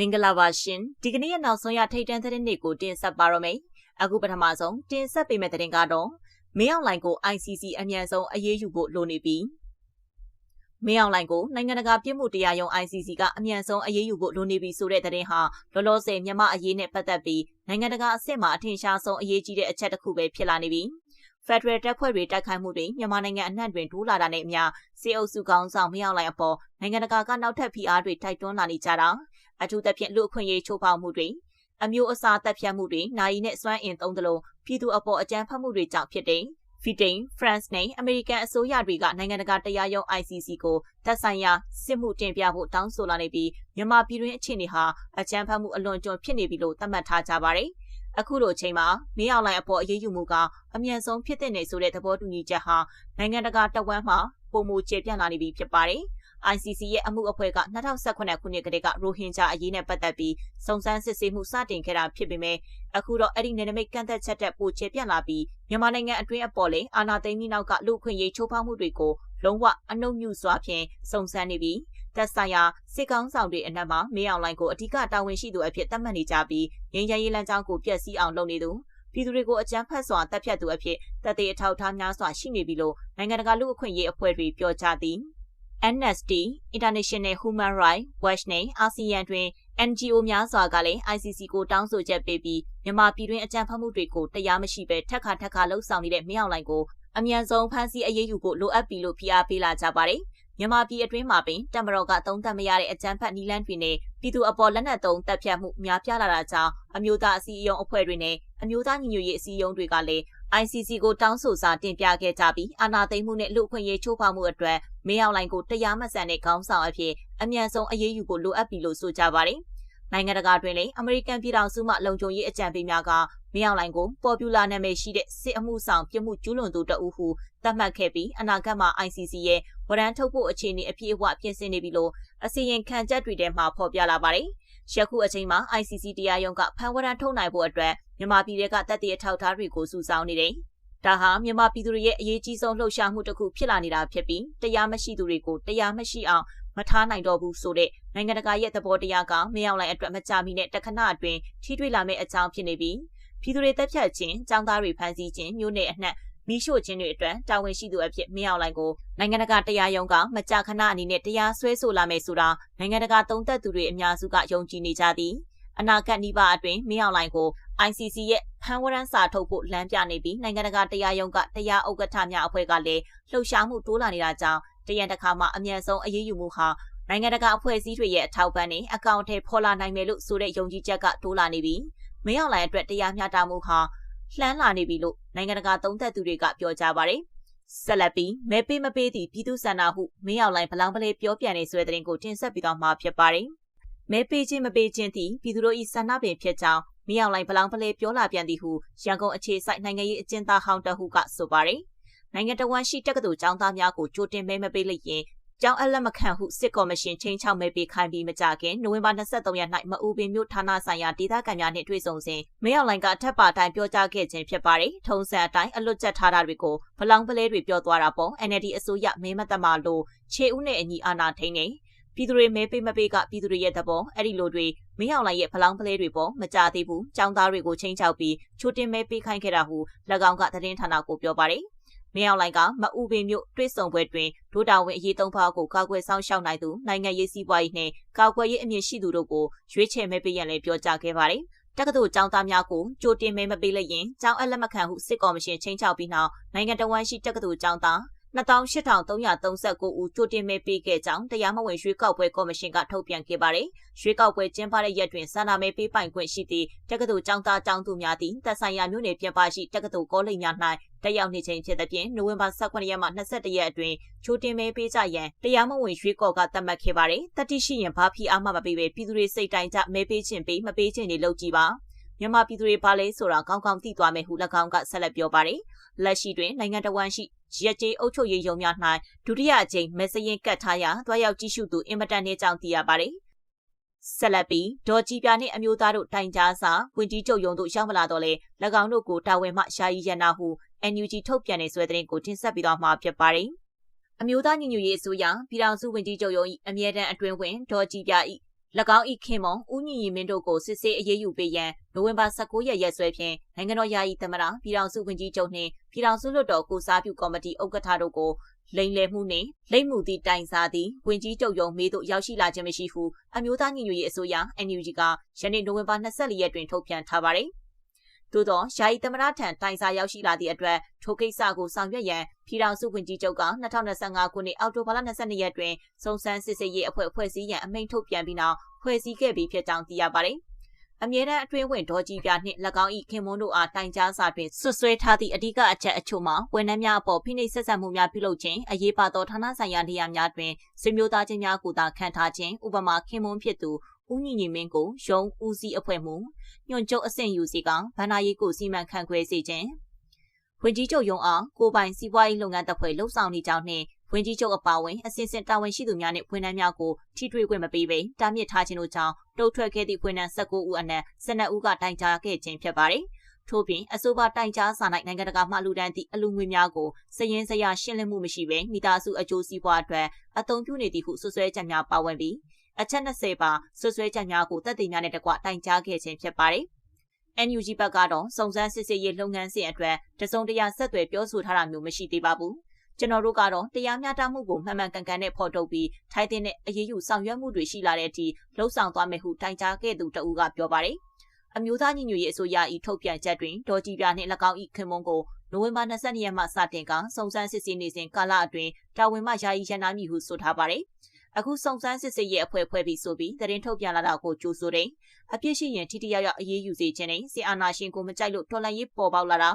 မင်္ဂလာပါရှင်ဒီကနေ့ရဲ့နောက်ဆုံးရထိတ်တန့်သတင်းတွေကိုတင်ဆက်ပါရမယ်အခုပထမဆုံးတင်ဆက်ပေးမယ့်သတင်းကတော့မင်းအောင်လှိုင်ကို ICC အမြန်ဆုံးအရေးယူဖို့လိုနေပြီမင်းအောင်လှိုင်ကိုနိုင်ငံတကာပြည်မှုတရားရုံး ICC ကအမြန်ဆုံးအရေးယူဖို့လိုနေပြီဆိုတဲ့သတင်းဟာလောလောဆယ်မြန်မာအရေးနဲ့ပတ်သက်ပြီးနိုင်ငံတကာအဆင့်မှာအထင်ရှားဆုံးအရေးကြီးတဲ့အချက်တစ်ခုပဲဖြစ်လာနေပြီဖက်ဒရယ်တပ်ဖွဲ့တွေတိုက်ခိုက်မှုတွေမြန်မာနိုင်ငံအနှံ့တွင်တိုးလာတာနဲ့အမျှစေအုပ်စုကောင်းဆောင်မင်းအောင်လှိုင်အပေါ်နိုင်ငံတကာကနောက်ထပ်ဖိအားတွေတိုက်တွန်းလာနေကြတာ အထူးသဖြင့်လူအခွင့်အရေးချိုးဖောက်မှုတွေအမျိုးအစားတပ်ဖြတ်မှုတွေနိုင်နဲ့စွမ်းအင်သုံးသလိုပြည်သူအပေါ်အကြမ်းဖက်မှုတွေကြောင့်ဖြစ်တဲ့ဖီတိန်၊ဖရန့်စ်နဲ့အမေရိကန်အစိုးရတွေကနိုင်ငံတကာတရားရုံး ICC ကိုသက်ဆိုင်ရာစစ်မှုတင်ပြဖို့တောင်းဆိုလာနေပြီးမြန်မာပြည်တွင်းအခြေအနေဟာအကြမ်းဖက်မှုအလွန်ကျွံဖြစ်နေပြီလို့သတ်မှတ်ထားကြပါတယ်။အခုလိုအချိန်မှာမင်းအောင်လှိုင်အပေါ်အရေးယူမှုကအမြန်ဆုံးဖြစ်တဲ့နေဆိုတဲ့သဘောတူညီချက်ဟာနိုင်ငံတကာတဝမ်းမှာပုံမူကျေပြန့်လာနေပြီဖြစ်ပါတယ်။ ICC ရဲ့အမှုအဖွဲ့က2018ခုနှစ်ကတည်းကရိုဟင်ဂျာအရေးနဲ့ပတ်သက်ပြီးစုံစမ်းစစ်ဆေးမှုစတင်ခဲ့တာဖြစ်ပေမဲ့အခုတော့အဲ့ဒီနယ်နိမိတ်ကန့်သက်ချက်တဲ့ပိုချေပြန့်လာပြီးမြန်မာနိုင်ငံအတွင်းအပေါ်လေအာဏာသိမ်းပြီးနောက်ကလူခွင့်ရေးချိုးဖောက်မှုတွေကိုလုံးဝအနှုတ်မြူစွာဖြင့်စုံစမ်းနေပြီးသက်ဆိုင်ရာစစ်ကောင်းဆောင်တွေအနက်မှာမေးအောင်လိုင်းကိုအထူးတာဝန်ရှိသူအဖြစ်သတ်မှတ်နေကြပြီးငင်းရရေးလမ်းကြောင်းကိုပြက်စီးအောင်လုပ်နေသူပြည်သူတွေကိုအကြမ်းဖက်စွာတပ်ဖြတ်သူအဖြစ်တသက်အထောက်အထားများစွာရှိနေပြီလို့နိုင်ငံတကာလူ့အခွင့်အရေးအဖွဲ့တွေပြောကြားသည် Amnesty International Human Rights Watch နဲ့ ASEAN တွင် NGO များစွာကလည်း ICC ကိုတောင်းဆိုချက်ပေးပြီးမြန်မာပြည်တွင်းအကြမ်းဖက်မှုတွေကိုတရားမရှိဘဲထက်ခါထက်ခါလှုပ်ဆောင်နေတဲ့မြောက်လိုင်ကိုအမြန်ဆုံးဖမ်းဆီးအရေးယူဖို့လိုအပ်ပြီလို့ဖိအားပေးလာကြပါတယ်။မြန်မာပြည်အတွင်းမှာပင်တမတော်ကသုံးသပ်မရတဲ့အကြမ်းဖက်နီလန်းတွေနဲ့ပြည်သူအပေါ်လက်နက်သုံးတပ်ဖြတ်မှုများပြားလာတာကြောင့်အမျိုးသားအစည်းအရုံးအဖွဲ့တွေနဲ့အမျိုးသားညီညွတ်ရေးအစည်းအရုံးတွေကလည်း ICC ကိုတောင်းဆိုစာတင်ပြခဲ့ကြပြီးအာဏာသိမ်းမှုနဲ့လူ့အခွင့်အရေးချိုးဖောက်မှုအတွက် မင်းအောင်လှိုင်ကိုတရားမဆန်တဲ့ခေါင်းဆောင်အဖြစ်အမြန်ဆုံးအရေးယူဖို့လိုအပ်ပြီလို့ဆိုကြပါတယ်။နိုင်ငံတကာတွင်လည်းအမေရိကန်ပြည်ထောင်စုမှလုံခြုံရေးအကြံပေးများကမင်းအောင်လှိုင်ကိုပေါ်ပူလာနာမည်ရှိတဲ့စစ်အမှုဆောင်ပြမှုကျူးလွန်သူတအုပ်ဟုသတ်မှတ်ခဲ့ပြီးအနာဂတ်မှာ ICC ရဲ့ဝရမ်းထုတ်ဖို့အခြေအနေအပြည့်အဝပြင်ဆင်နေပြီလို့အစီရင်ခံချက်တွေထဲမှာဖော်ပြလာပါတယ်။ယခုအချိန်မှာ ICC တရားရုံးကဖန်ဝရမ်းထုတ်နိုင်ဖို့အတွက်မြန်မာပြည်ကတပ်တွေအထောက်အထားတွေကိုစုဆောင်းနေတယ်။ ဒါဟာမြန်မာပြည်သူတွေရဲ့အရေးကြီးဆုံးလှုပ်ရှားမှုတစ်ခုဖြစ်လာနေတာဖြစ်ပြီးတရားမရှိသူတွေကိုတရားမရှိအောင်မထားနိုင်တော့ဘူးဆိုတဲ့နိုင်ငံတကာရဲ့သဘောတရားကမရောက်လိုက်အတွက်မကြမီနဲ့တခဏအတွင်းထိတွေ့လာမယ့်အကြောင်းဖြစ်နေပြီးပြည်သူတွေတက်ဖြတ်ခြင်း၊ចောင်းသားတွေဖမ်းဆီးခြင်းမျိုးနဲ့အနှံ့မိရှို့ခြင်းတွေအတွက်တာဝန်ရှိသူအဖြစ်မရောက်လိုက်ကိုနိုင်ငံတကာတရားရုံးကမကြာခဏအနေနဲ့တရားစွဲဆိုလာမယ်ဆိုတာနိုင်ငံတကာသုံးသပ်သူတွေအများစုကယုံကြည်နေကြသည်အနာဂတ်နိဗ္ဗာန်အတွင်းမင်းအောင်လှိုင်ကို ICC ရဲ့ ဖန်ဝရန်စာထုတ်ဖို့လမ်းပြနေပြီးနိုင်ငံတကာတရားရုံးကတရားဥက္ကဋ္ဌများအဖွဲ့ကလည်းလှုပ်ရှားမှုတိုးလာနေတာကြောင့်တရန်တစ်ခါမှအမြန်ဆုံးအရေးယူမှုဟာနိုင်ငံတကာအဖွဲ့အစည်းတွေရဲ့အထောက်ပံ့နဲ့အကောင့်ထဲဖော်လာနိုင်မယ်လို့ဆိုတဲ့ယုံကြည်ချက်ကတိုးလာနေပြီးမင်းအောင်လှိုင်အတွက်တရားမျှတမှုဟာလှမ်းလာနေပြီလို့နိုင်ငံတကာသုံးသပ်သူတွေကပြောကြပါတယ်ဆက်လက်ပြီးမဲပေးမပေးသည့်ပြည်သူ့ဆန္ဒဟုမင်းအောင်လှိုင်ဗလောင်ပလဲပြောပြနေဆွဲတဲ့တင်ကိုတင်ဆက်ပြီးတော့မှာဖြစ်ပါတယ်မဲပေးခြင်းမပေးခြင်းသည်ပြည်သူတို့၏ဆန္ဒပင်ဖြစ်ကြောင်း မင်းအောင်လှိုင်ဗလောင်ပလဲပြောလာပြန်သည်ဟုရန်ကုန်အခြေစိုက်နိုင်ငံရေးအကျဉ်းသားဟောင်းတဟုကဆိုပါတယ်နိုင်ငံတော်ဝန်ရှိတက္ကသိုလ်ကျောင်းသားများကိုကြိုတင်မဲမပေးလိုက်ရင်ကျောင်းအလက်မခံဟုစစ်ကော်မရှင်ချင်းချောက်မဲပေးခိုင်းပြီးမကြခင်နိုဝင်ဘာ23ရက်၌မအူပင်မြို့ဌာနဆိုင်ရာဒေသခံများနှင့်တွေ့ဆုံစဉ်မင်းအောင်လိုင်ကထပ်ပါတိုင်းပြောကြားခဲ့ခြင်းဖြစ်ပါတယ်။ထုံးစံအတိုင်းအလွတ်ကျက်ထားတာတွေကိုဘလောင်ပလဲတွေပြောသွားတာပေါ့ NLD အစိုးရမင်းမသက်မှလို့ခြေဦးနဲ့အညီအာဏာထိန်းနေပြည်သူတွေမဲပေးမပေးကပြည်သူတွေရဲ့သဘောအဲ့ဒီလိုတွေ မင်းအောင်လိုင်ရဲ့ဖလောင်းပလဲတွေပေါ်မကြသေးဘူးចောင်းသားတွေကိုချင်းချောက်ပြီးချိုတင်မဲပေးခိုင်းခဲ့တာဟု၎င်းကသတင်းဌာနကိုပြောပါတယ်မင်းအောင်လိုင်ကမအူပင်မြို့တွဲဆုံပွဲတွင်ဒိုတာဝင်အရေးသုံးပါးကိုကောက်ွယ်ဆောင်ရှောက်နိုင်သူနိုင်ငံရေးစီးပွားရေးနှင့်ကောက်ွယ်ရေးအမြင့်ရှိသူတို့ကိုရွေးချယ်မဲပေးရန်လည်းပြောကြားခဲ့ပါတယ်တက္ကသိုလ်ကျောင်းသားများကိုကြိုတင်မဲမပေးလိုက်ရင်ကျောင်းအလက်မခံဟုစစ်ကော်မရှင်ချင်းချောက်ပြီးနောက်နိုင်ငံတော်ဝန်ရှိတက္ကသိုလ်ကျောင်းသား 28,339ဦးကြိုတင်မဲပေးခဲ့ကြောင်းတရားမဝင်ရွှေကောက်ပွဲကော်မရှင်ကထုတ်ပြန်ခဲ့ပါတယ်။ရွှေကောက်ပွဲကျင်းပတဲ့ရက်တွင်စာနာမဲပေးပိုင်ခွင့်ရှိသည့်တက္ကသိုလ်ကျောင်းသားကျောင်းသူများသည်သက်ဆိုင်ရာမြို့နယ်ပြင်ပရှိတက္ကသိုလ်ကောလိပ်များ၌တက်ရောက်နေခြင်းဖြစ်သဖြင့်နိုဝင်ဘာ18ရက်မှ21ရက်အတွင်းချိုတင်မဲပေးကြရန်တရားမဝင်ရွှေကော်ကသတ်မှတ်ခဲ့ပါတယ်။တတိရှိရင်ဘာဖီအားမှမပေးပဲပြည်သူတွေစိတ်တိုင်းကြမဲပေးခြင်းပေးမပေးခြင်းတွေလုပ်ကြည့်ပါ။မြန်မာပြည်သူတွေပါလဲဆိုတာကောင်းကောင်းသိသွားမယ်ဟု၎င်းကဆက်လက်ပြောပါတယ်။လက်ရှိတွင်နိုင်ငံတော်ဝန်ရှိ ရက်ကျေးအုပ်ချုပ်ရေးရုံးများ၌ဒုတိယအကြိမ်မဲစရင်ကတ်ထားရာတွားရောက်ကြည့်ရှုသူအင်မတန်နေကြောင်းသိရပါတယ်။ဆက်လက်ပြီးဒေါ်ကြီးပြနှင့်အမျိုးသားတို့တိုင်ကြားစာဝင်ကြီးချုပ်ရုံတို့ရောက်မလာတော့လေ၎င်းတို့ကိုတာဝန်မှရှာ yi ရနာဟု NUG ထုတ်ပြန်နေဆွဲတဲ့ကိုတင်ဆက်ပြီးတော့မှာဖြစ်ပါတယ်။အမျိုးသားညီညွတ်ရေးအစိုးရပြည်ထောင်စုဝန်ကြီးချုပ်ရုံး၏အမြဲတမ်းအတွင်းဝင်ဒေါ်ကြီးပြ၏၎ င်း၏ခင်မုံဦးညီညီမင်းတို့ကိုစစ်ဆေးအရေးယူပေးရန်နိုဝင်ဘာ19ရက်ရက်စွဲဖြင့်နိုင်ငံတော်ယာယီသမ္မတပြည်ထောင်စုဝန်ကြီးချုပ်နှင့်ပြည်ထောင်စုလွှတ်တော်ကိုစားပြုကော်မတီဥက္ကဋ္ဌတို့ကိုလိမ်လည်မှုနှင့်လိမ့်မှုသည့်တိုင်စားသည့်ဝင်ကြီးချုပ်ရုံးမေးသို့ရောက်ရှိလာခြင်းမရှိဟုအမျိုးသားညီညွတ်ရေးအစိုးရ NUG ကယနေ့နိုဝင်ဘာ24ရက်တွင်ထုတ်ပြန်ထားပါသည်။ သို့သောယာယီသမ္မတထံတိုင်စာရောက်ရှိလာသည့်အတွက်ထိုကိစ္စကိုဆောင်ရွက်ရန်ပြည်ထောင်စုဝန်ကြီးချုပ်က2025ခုနှစ်အောက်တိုဘာလ22ရက်တွင်စုံစမ်းစစ်ဆေးရေးအဖွဲ့ဖွဲ့စည်းရန်အမိန့်ထုတ်ပြန်ပြီးနောက်ဖွဲ့စည်းခဲ့ပြီးဖြစ်ကြောင်းသိရပါတယ်။အမြဲတမ်းအတွင်းဝင်ဒေါ်ကြီးပြနှင့်၎င်း၏ခင်မွန်းတို့အားတိုင်ကြားစာတွင်ဆွဆွဲထားသည့်အဓိကအချက်အချို့မှာဝန်ထမ်းများအပေါ်ဖိနှိပ်ဆက်ဆံမှုများပြုလုပ်ခြင်းအရေးပါသောဌာနဆိုင်ရာနေရာများတွင်ဆွေမျိုးသားချင်းများကိုသာခံထားခြင်းဥပမာခင်မွန်းဖြစ်သူ ဦးညီညီမင်းကိုရုံးဦးစီးအဖွဲ့မှုညွန့်ကျုပ်အဆင့်ယူစီကဗန္နာရေးကိုစီမံခန့်ခွဲစေခြင်းဝင်ကြီးချုပ်ရုံးအားကိုပိုင်စီးပွားရေးလုပ်ငန်းတပ်ဖွဲ့လှုပ်ဆောင်နေကြောင်းနှင့်ဝန်ကြီးချုပ်အပါအဝင်အစဉ်စဉ်တာဝန်ရှိသူများနှင့်ဝန်ထမ်းများကိုထိတွေ့ခွင့်မပေးဘဲတားမြစ်ထားခြင်းတို့ကြောင့်တုတ်ထွက်ခဲ့သည့်ဝန်ထမ်း19ဦးအနက်12ဦးကတိုင်ကြားခဲ့ခြင်းဖြစ်ပါတယ်။ထို့ပြင်အဆိုပါတိုင်ကြားစာ၌နိုင်ငံတကာမှလူဒန်းသည့်အလူငွေများကိုစည်ရင်စရာရှင်းလင်းမှုမရှိဘဲမိသားစုအကျိုးစီးပွားအတွက်အသုံးပြုနေသည်ဟုဆွဆွဲချက်များပါဝင်ပြီး အချက်20ပါဆွဆွဲချက်များကိုတပ်သိများနဲ့တကွတိုင်ကြားခဲ့ခြင်းဖြစ်ပါတယ်။ NUG ဘက်ကတော့စုံစမ်းစစ်ဆေးရေးလုပ်ငန်းစဉ်အတွက်တစုံတရာဆက်သွယ်ပြောဆိုထားတာမျိုးမရှိသေးပါဘူး။ကျွန်တော်တို့ကတော့တရားမျှတမှုကိုမှန်မှန်ကန်ကန်နဲ့ဖော်ထုတ်ပြီးထိုက်တဲ့အရေးယူဆောင်ရွက်မှုတွေရှိလာတဲ့အထိလှုံ့ဆော်သွားမယ်ဟုတိုင်ကြားခဲ့သူတဦးကပြောပါတယ်။အမျိုးသားညီညွတ်ရေးအစိုးရ၏ထုတ်ပြန်ချက်တွင်ဒေါ်ကြည်ပြနှင့်၎င်း၏ခင်မုံကိုနိုဝင်ဘာ22ရက်မှစတင်ကစုံစမ်းစစ်ဆေးနေစဉ်ကာလအတွင်းတာဝန်မှယာယီရန်နာမည်ဟုဆိုထားပါတယ်။ အခုစုံစမ်းစစ်ဆေးရေးအဖွဲ့ဖွဲ့ပြီးဆိုပြီးသတင်းထုတ်ပြန်လာတာကိုကြိုဆိုတယ်။အပြစ်ရှိရင်ထိတိယောက်ယောက်အရေးယူစေခြင်းနဲ့စီအာနာရှင်ကိုမကြိုက်လို့တော်လှန်ရေးပေါ်ပေါက်လာတာ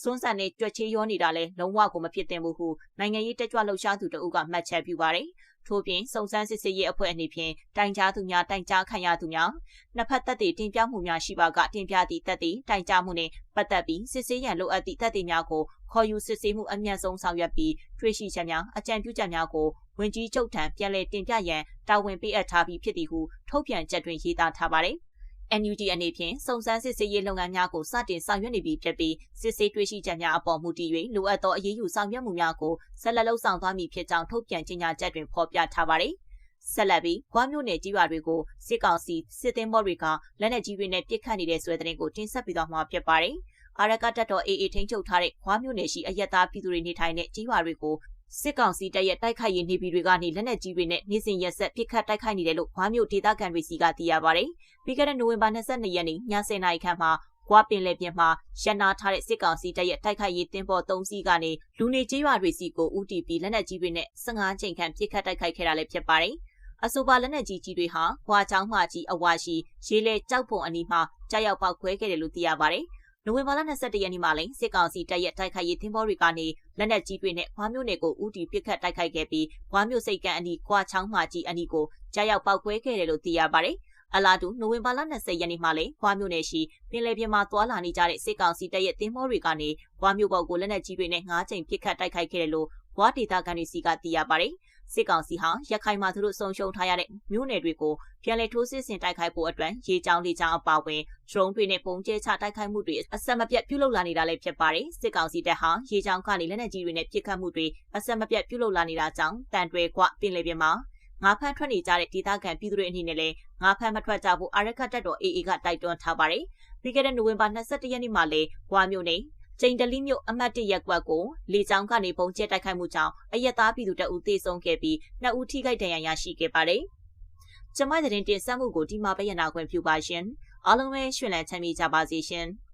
စွန်းဆန်နဲ့ကြွက်ချေးရောနေတာလဲလုံးဝကိုမဖြစ်သင့်ဘူးဟုနိုင်ငံရေးတက်ကြွလှုပ်ရှားသူတဦးကမှတ်ချက်ပြုပါတယ်။ထို့ပြင်စုံစမ်းစစ်ဆေးရေးအဖွဲ့အနေဖြင့်တိုင်ကြားသူများတိုင်ကြားခံရသူများနှစ်ဖက်သက်တည်တင်ပြမှုများရှိပါကတင်ပြသည့်သက်တည်တိုင်ကြားမှုနှင့်ပတ်သက်ပြီးစစ်ဆေးရန်လိုအပ်သည့်သက်တည်များကိုခေါ်ယူစစ်ဆေးမှုအမြန်ဆုံးဆောင်ရွက်ပြီးတွေ့ရှိချက်များအကြံပြုချက်များကို ဝင်ကြီးချုပ်ထံပြန်လည်တင်ပြရန်တာဝန်ပေးအပ်ထားပြီးဖြစ်သည်ဟုထုတ်ပြန်ချက်တွင်ရေးသားထားပါတယ်။ NUG အနေဖြင့်စုံစမ်းစစ်ဆေးရေးလုပ်ငန်းများကိုစတင်ဆောင်ရွက်နေပြီဖြစ်ပြီးစစ်ဆေးတွေ့ရှိချက်များအပေါ်မူတည်၍လိုအပ်သောအရေးယူဆောင်ရွက်မှုများကိုဆက်လက်လှုပ်ဆောင်သွားမည်ဖြစ်ကြောင်းထုတ်ပြန်ကြေညာချက်တွင်ဖော်ပြထားပါတယ်။ဆက်လက်ပြီးဂွားမြို့နယ်ကြီးရွာတွေကိုစစ်ကောင်စီစစ်သည်မော်တွေကလက်နက်ကြီးတွေနဲ့ပစ်ခတ်နေတဲ့ဆွဲတဲ့တင်ကိုတင်ဆက်ပြီးတော့မှာဖြစ်ပါတယ်။အာရကတပ်တော် AA ထိန်းချုပ်ထားတဲ့ဂွားမြို့နယ်ရှိအရက်သားပြည်သူတွေနေထိုင်တဲ့ကြီးရွာတွေကို စစ်ကောင်စီတပ်ရဲ့တိုက်ခိုက်ရေးနေပြည်တွေကနေလက်နက်ကြီးတွေနဲ့နေ့စဉ်ရက်ဆက်ပစ်ခတ်တိုက်ခိုက်နေတယ်လို့ဝါမျိုးဒေသခံတွေစီကသိရပါတယ်။ပြီးခဲ့တဲ့နိုဝင်ဘာ22ရက်နေ့ည7:00နာရီခန့်မှာကွာပင်လယ်ပြင်မှာရန်နာထားတဲ့စစ်ကောင်စီတပ်ရဲ့တိုက်ခိုက်ရေးတင်ပေါ်3စီးကနေလူနေကျေးရွာတွေစီကိုဦးတည်ပြီးလက်နက်ကြီးတွေနဲ့15ချိန်ခန့်ပစ်ခတ်တိုက်ခိုက်ခဲ့တာလည်းဖြစ်ပါတယ်။အဆိုပါလက်နက်ကြီးကြီးတွေဟာဘွာချောင်းမှကြီးအဝါရှိရေလေကြောက်ပုံအနီးမှာကြားရောက်ပေါက်ခွဲခဲ့တယ်လို့သိရပါတယ်။ နိုဝင်ဘာလ22ရက်နေ့မှာလည်းစစ်ကောင်စီတပ်ရဲ့တိုက်ခိုက်ရေးသင်္ဘောတွေကနေလက်နက်ကြီးတွေနဲ့ခွားမျိုးနယ်ကိုဦးတည်ပစ်ခတ်တိုက်ခိုက်ခဲ့ပြီးခွားမျိုးစိတ်ကန်အနီးကွာချောင်းမှကြီးအနီးကိုကြားရောက်ပောက်ကွဲခဲ့တယ်လို့သိရပါတယ်။အလားတူနိုဝင်ဘာလ20ရက်နေ့မှာလည်းခွားမျိုးနယ်ရှိပင်လယ်ပြင်မှာသွာလာနေကြတဲ့စစ်ကောင်စီတပ်ရဲ့သင်္ဘောတွေကနေခွားမျိုးပေါ်ကိုလက်နက်ကြီးတွေနဲ့၅ချိန်ပစ်ခတ်တိုက်ခိုက်ခဲ့တယ်လို့ဝါဒေတာကန်တွေစီကသိရပါတယ်။ စစ်ကောင်စီဟာရခိုင်မှာသူတို့ဆုံးရှုံးထားရတဲ့မြို့နယ်တွေကိုပြန်လည်ထိုးစစ်ဆင်တိုက်ခိုက်ဖို့အတွက်ရေကြောင်းလေကြောင်းအပါအဝင်ဒရုန်းတွေနဲ့ပုံကျဲချတိုက်ခိုက်မှုတွေအဆက်မပြတ်ပြုလုပ်လာနေတာလည်းဖြစ်ပါတယ်စစ်ကောင်စီတပ်ဟာရေကြောင်းကနေလက်နက်ကြီးတွေနဲ့ပစ်ခတ်မှုတွေအဆက်မပြတ်ပြုလုပ်လာနေတာကြောင့်တန်တွဲကွပင်လယ်ပြင်မှာငါးဖမ်းထွက်နေကြတဲ့ဒေသခံပြည်သူတွေအနေနဲ့လည်းငါးဖမ်းမထွက်ကြဖို့အာရခတ်တပ်တော် AA ကတိုက်တွန်းထားပါတယ်ပြီးခဲ့တဲ့နိုဝင်ဘာ22ရက်နေ့မှာလေဂွာမြို့နယ် ကျိန်တလီမြို့အမှတ်၁ရပ်ကွက်ကိုလေကြောင်းကနေပုံကျဲတိုက်ခိုက်မှုကြောင့်အရက်သားပြည်သူတအုပ်သေဆုံးခဲ့ပြီးနှစ်ဦးထိခိုက်ဒဏ်ရာရရှိခဲ့ပါတယ်။ကျမတဲ့တင်ဆက်မှုကိုဒီမှာပဲရနာခွင့်ပြုပါရှင်။အားလုံးပဲရှင်လန်းချမ်းမြေ့ကြပါစေရှင်။